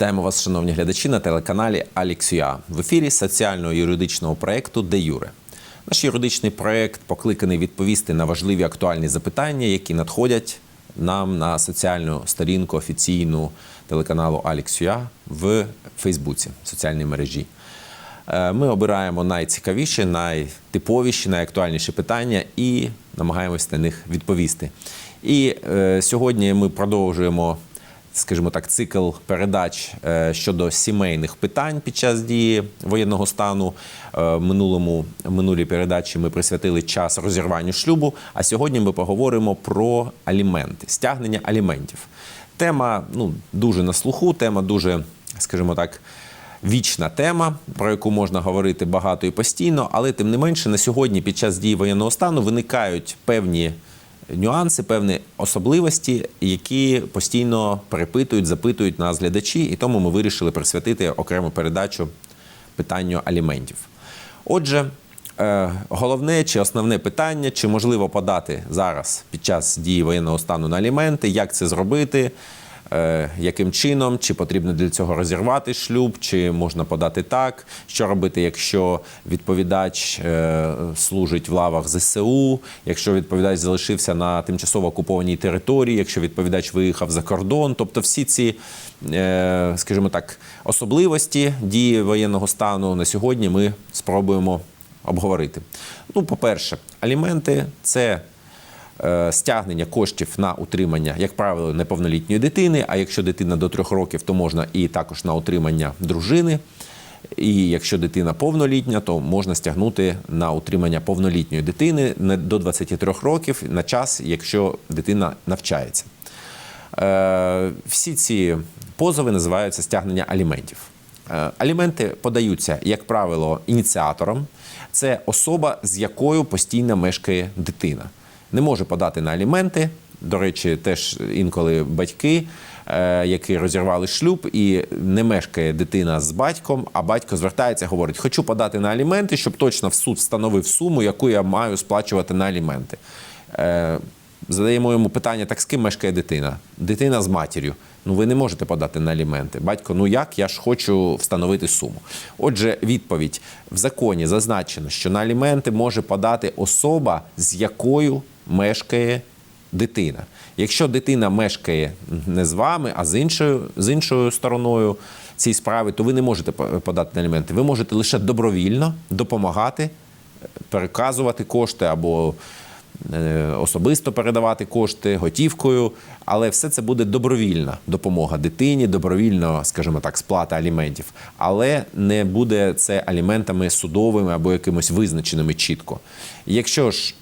Вітаємо вас, шановні глядачі, на телеканалі Аліксюа в ефірі соціально-юридичного проєкту Де Юре. Наш юридичний проєкт покликаний відповісти на важливі актуальні запитання, які надходять нам на соціальну сторінку офіційну телеканалу Аліксюа в Фейсбуці, соціальній мережі. Е, Ми обираємо найцікавіші, найтиповіші, найактуальніші питання і намагаємось на них відповісти. І е, сьогодні ми продовжуємо, скажімо так, цикл передач е, щодо сімейних питань під час дії воєнного стану. Е, минулому минулій передачі ми присвятили час розірванню шлюбу. А сьогодні ми поговоримо про аліменти, стягнення аліментів. Тема ну дуже на слуху, тема дуже, скажімо так вічна тема, про яку можна говорити багато і постійно, але тим не менше на сьогодні, під час дії воєнного стану, виникають певні нюанси, певні особливості, які постійно перепитують, запитують нас глядачі, і тому ми вирішили присвятити окрему передачу питанню аліментів. Отже, е, головне чи основне питання, чи можливо подати зараз під час дії воєнного стану на аліменти, як це зробити, яким чином, чи потрібно для цього розірвати шлюб, чи можна подати так, що робити, якщо відповідач е, служить в лавах ЗСУ, якщо відповідач залишився на тимчасово окупованій території, якщо відповідач виїхав за кордон, тобто всі ці, е, скажімо так, особливості дії воєнного стану на сьогодні ми спробуємо обговорити. Ну, по-перше, аліменти це е, стягнення коштів на утримання, як правило, неповнолітньої дитини. А якщо дитина до трьох років, то можна і також на утримання дружини. І якщо дитина повнолітня, то можна стягнути на утримання повнолітньої дитини до 23 років на час, якщо дитина навчається. Е, Всі ці позови називаються стягнення аліментів. Е, Аліменти подаються, як правило, ініціатором. Це особа, з якою постійно мешкає дитина. Не може подати на аліменти. До речі, теж інколи батьки, е, які розірвали шлюб, і не мешкає дитина з батьком, а батько звертається, говорить: хочу подати на аліменти, щоб точно в суд встановив суму, яку я маю сплачувати на аліменти. Е, Задаємо йому питання: так з ким мешкає дитина? Дитина з матір'ю. Ну, ви не можете подати на аліменти. Батько, ну як? Я ж хочу встановити суму. Отже, відповідь в законі зазначено, що на аліменти може подати особа, з якою мешкає дитина. Якщо дитина мешкає не з вами, а з іншою, з іншою стороною цієї справи, то ви не можете по- подати на аліменти. Ви можете лише добровільно допомагати, переказувати кошти або е, особисто передавати кошти готівкою, але все це буде добровільна допомога дитині, добровільно, скажімо так, сплата аліментів, але не буде це аліментами судовими або якимось визначеними чітко. Якщо ж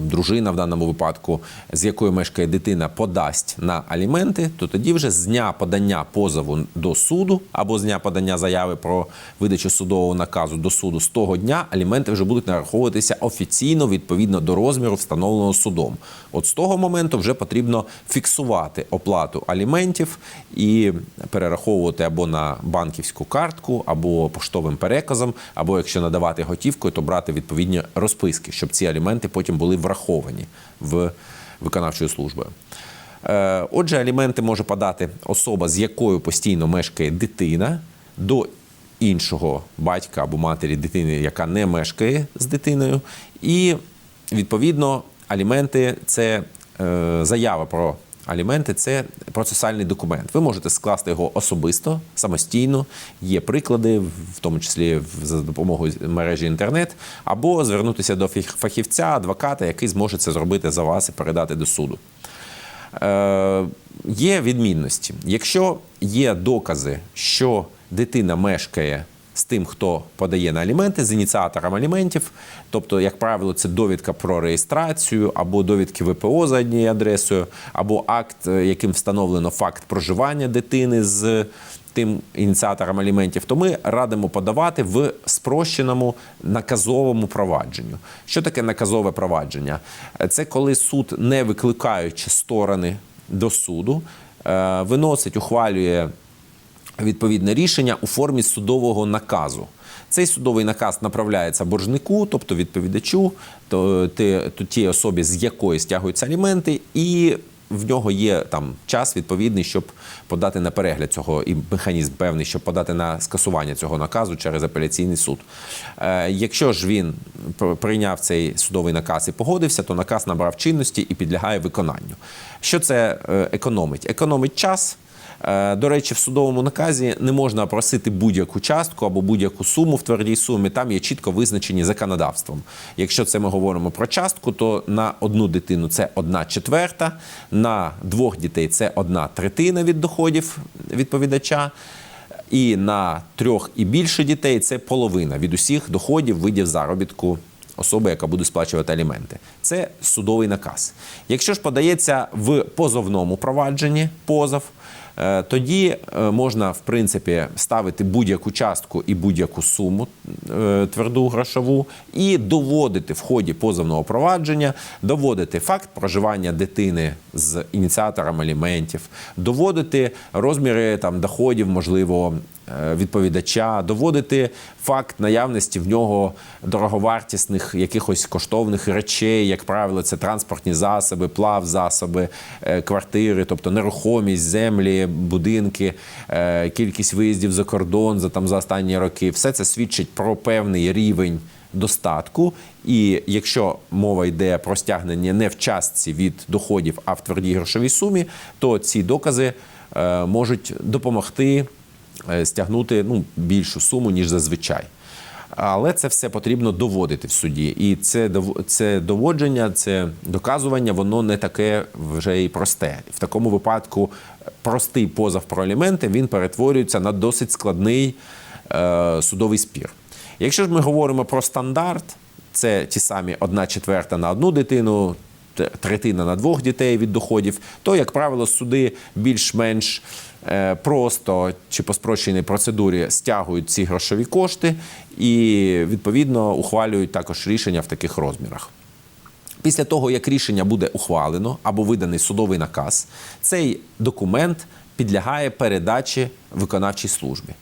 дружина в даному випадку, з якою мешкає дитина, подасть на аліменти, то тоді вже з дня подання позову до суду або з дня подання заяви про видачу судового наказу до суду з того дня аліменти вже будуть нараховуватися офіційно відповідно до розміру, встановленого судом. От з того моменту вже потрібно фіксувати оплату аліментів і перераховувати або на банківську картку, або поштовим переказом, або якщо надавати готівкою, то брати відповідні розписки, щоб ці аліменти потім були враховані в виконавчою службою. Е, Отже, аліменти може подати особа, з якою постійно мешкає дитина, до іншого батька або матері дитини, яка не мешкає з дитиною. І відповідно аліменти це е, заява про аліменти це процесуальний документ. Ви можете скласти його особисто, самостійно. Є приклади, в тому числі за допомогою мережі інтернет, або звернутися до фахівця, адвоката, який зможе це зробити за вас і передати до суду. Е, є відмінності. Якщо є докази, що дитина мешкає з тим, хто подає на аліменти, з ініціатором аліментів, тобто, як правило, це довідка про реєстрацію, або довідки ВПО за однією адресою, або акт, е, яким встановлено факт проживання дитини з тим ініціатором аліментів, то ми радимо подавати в спрощеному наказовому провадженню. Що таке наказове провадження? Це коли суд, не викликаючи сторони до суду, е, виносить, ухвалює відповідне рішення у формі судового наказу. Цей судовий наказ направляється боржнику, тобто відповідачу, то, те- то тій особі, з якої стягуються аліменти, і в нього є там час відповідний, щоб подати на перегляд цього і механізм певний, щоб подати на скасування цього наказу через апеляційний суд. Е, якщо ж він прийняв цей судовий наказ і погодився, то наказ набрав чинності і підлягає виконанню. Що це е, економить? Економить час. Е, До речі, в судовому наказі не можна просити будь-яку частку або будь-яку суму в твердій сумі. Там є чітко визначені законодавством. Якщо це ми говоримо про частку, то на одну дитину це одна четверта, на двох дітей це одна третина від доходів відповідача. І на трьох і більше дітей це половина від усіх доходів видів заробітку особи, яка буде сплачувати аліменти. Це судовий наказ. Якщо ж подається в позовному провадженні позов, тоді е, можна в принципі ставити будь-яку частку і будь-яку суму е, тверду грошову і доводити в ході позовного провадження, доводити факт проживання дитини з ініціатором аліментів, доводити розміри там доходів, можливо, е, відповідача, доводити факт наявності в нього дороговартісних якихось коштовних речей, як правило, це транспортні засоби, плав засоби, е, квартири, тобто нерухомість, землі, будинки, е, кількість виїздів за кордон за там за останні роки. Все це свідчить про певний рівень достатку. І якщо мова йде про стягнення не в частці від доходів, а в твердій грошовій сумі, то ці докази е, можуть допомогти е, стягнути ну, більшу суму, ніж зазвичай. Але це все потрібно доводити в суді. І це, це доводження, це доказування, воно не таке вже і просте. В такому випадку простий позов про аліменти він перетворюється на досить складний е, судовий спір. Якщо ж ми говоримо про стандарт, це ті самі одна четверта на одну дитину, третина на двох дітей від доходів, то, як правило, суди більш-менш е, просто чи по спрощеній процедурі стягують ці грошові кошти і відповідно ухвалюють також рішення в таких розмірах. Після того, як рішення буде ухвалено або виданий судовий наказ, цей документ підлягає передачі виконавчій службі.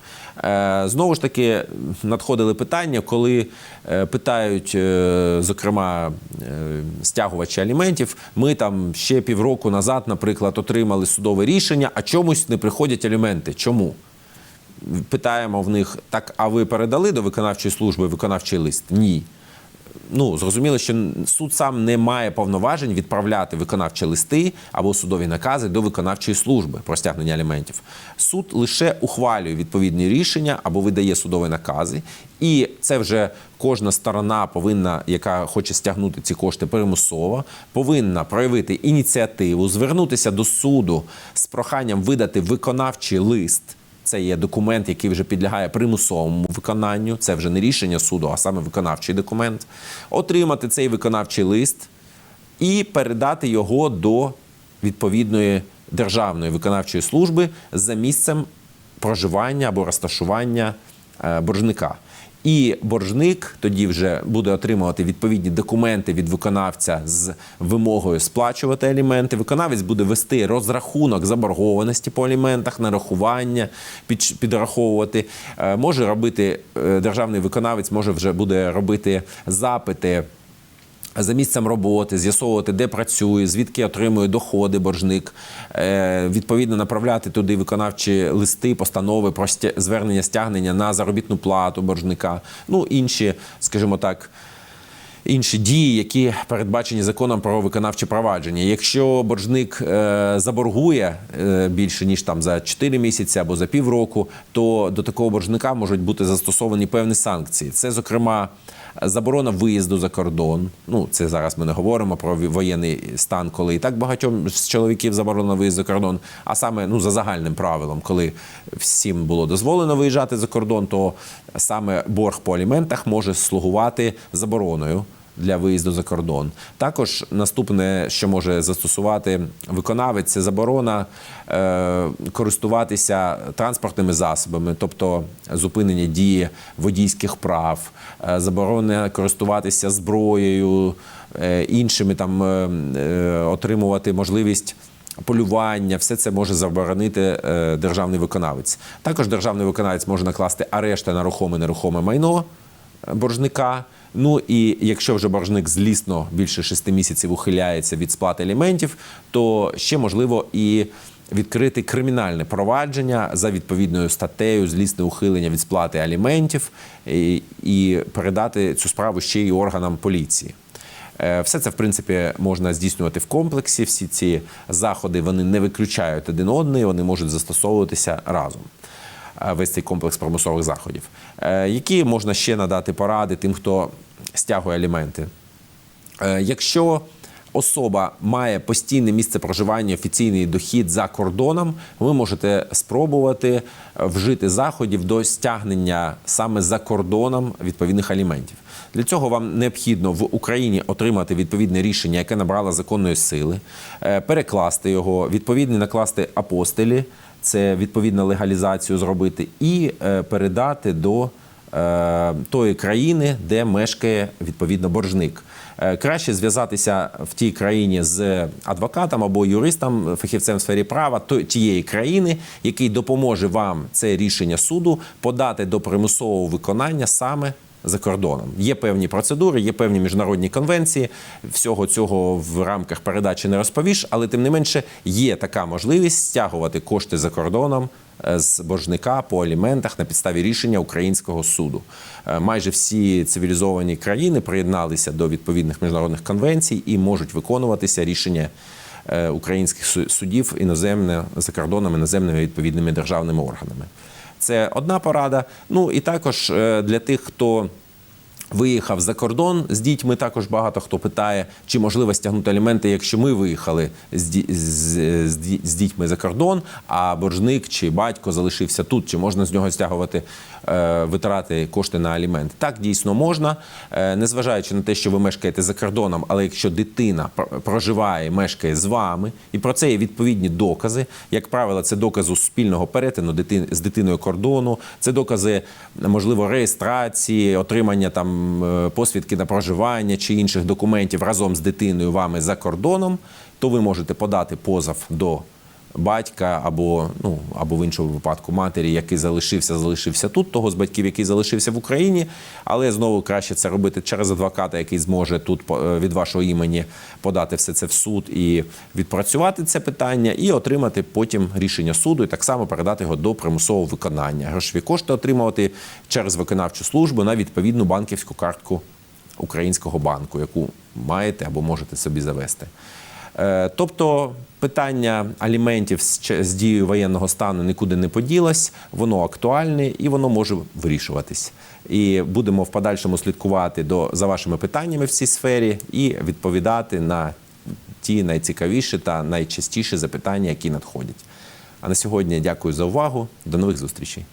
Е, Знову ж таки, надходили питання, коли е, питають, е, зокрема, стягувачі аліментів, ми там ще півроку назад, наприклад, отримали судове рішення, а чомусь не приходять аліменти. Чому? Питаємо в них, так, а ви передали до виконавчої служби виконавчий лист? Ні. Ну, зрозуміло, що суд сам не має повноважень відправляти виконавчі листи або судові накази до виконавчої служби про стягнення аліментів. Суд лише ухвалює відповідні рішення або видає судові накази, і це вже кожна сторона повинна, яка хоче стягнути ці кошти примусово, повинна проявити ініціативу, звернутися до суду з проханням видати виконавчий лист. Це є документ, який вже підлягає примусовому виконанню. Це вже не рішення суду, а саме виконавчий документ. Отримати цей виконавчий лист і передати його до відповідної державної виконавчої служби за місцем проживання або розташування е, боржника. І боржник тоді вже буде отримувати відповідні документи від виконавця з вимогою сплачувати аліменти. Виконавець буде вести розрахунок заборгованості по аліментах, нарахування, під- підраховувати. Е, Може робити е, державний виконавець, може вже буде робити запити за місцем роботи, з'ясовувати, де працює, звідки отримує доходи боржник, е, відповідно направляти туди виконавчі листи, постанови про звернення стягнення на заробітну плату боржника, ну інші, скажімо так. Інші дії, які передбачені законом про виконавче провадження. Якщо боржник е, заборгує е, більше ніж там за 4 місяці або за півроку, то до такого боржника можуть бути застосовані певні санкції. Це, зокрема, заборона виїзду за кордон. Ну, це зараз ми не говоримо про воєнний стан, коли і так багатьом з чоловіків заборонено виїзд за кордон, а саме ну за загальним правилом, коли всім було дозволено виїжджати за кордон, то саме борг по аліментах може слугувати забороною. Для виїзду за кордон. Також наступне, що може застосувати виконавець, це заборона е, користуватися транспортними засобами, тобто зупинення дії водійських прав, е, заборона користуватися зброєю, е, іншими там е, е, отримувати можливість. Полювання, все це може заборонити е, державний виконавець. Також державний виконавець може накласти арешти на рухоме нерухоме майно боржника, Ну і якщо вже боржник злісно більше шести місяців ухиляється від сплати аліментів, то ще можливо і відкрити кримінальне провадження за відповідною статтею злісне ухилення від сплати аліментів і, і передати цю справу ще й органам поліції. Е, Все це в принципі можна здійснювати в комплексі. Всі ці заходи вони не виключають один одний, вони можуть застосовуватися разом. Е, Весь цей комплекс примусових заходів. Е, Які можна ще надати поради тим, хто стягує аліменти? Е, Якщо особа має постійне місце проживання, офіційний дохід за кордоном, ви можете спробувати вжити заходів до стягнення саме за кордоном відповідних аліментів. Для цього вам необхідно в Україні отримати відповідне рішення, яке набрало законної сили, перекласти його, відповідно накласти апостилі, це відповідно легалізацію зробити, і е, передати до е, тої країни, де мешкає відповідно боржник. Е, Краще зв'язатися в тій країні з адвокатом або юристом, фахівцем в сфері права тієї країни, який допоможе вам це рішення суду подати до примусового виконання саме за кордоном. Є певні процедури, є певні міжнародні конвенції. Всього цього в рамках передачі не розповіш, але тим не менше є така можливість стягувати кошти за кордоном е, з боржника по аліментах на підставі рішення українського суду. Е, Майже всі цивілізовані країни приєдналися до відповідних міжнародних конвенцій і можуть виконуватися рішення е, українських су- судів іноземне за кордоном іноземними відповідними державними органами. Це одна порада. Ну і також е, для тих, хто виїхав за кордон з дітьми, також багато хто питає, чи можливо стягнути аліменти, якщо ми виїхали з, з, з, з дітьми за кордон, а боржник чи батько залишився тут, чи можна з нього стягувати е, витрати кошти на аліменти? Так, дійсно можна, е, незважаючи на те, що ви мешкаєте за кордоном, але якщо дитина пр- проживає, мешкає з вами, і про це є відповідні докази. Як правило, це докази спільного перетину дитин з дитиною кордону, це докази можливо реєстрації, отримання там посвідки на проживання чи інших документів разом з дитиною вами за кордоном, то ви можете подати позов до батька або ну або в іншому випадку матері, який залишився, залишився тут, того з батьків, який залишився в Україні. Але знову краще це робити через адвоката, який зможе тут е, від вашого імені подати все це в суд і відпрацювати це питання, і отримати потім рішення суду, і так само передати його до примусового виконання. Грошові кошти отримувати через виконавчу службу на відповідну банківську картку українського банку, яку маєте або можете собі завести. Е, Тобто питання аліментів з дією воєнного стану нікуди не поділось, воно актуальне і воно може вирішуватись. І будемо в подальшому слідкувати до, за вашими питаннями в цій сфері і відповідати на ті найцікавіші та найчастіші запитання, які надходять. А на сьогодні дякую за увагу. До нових зустрічей.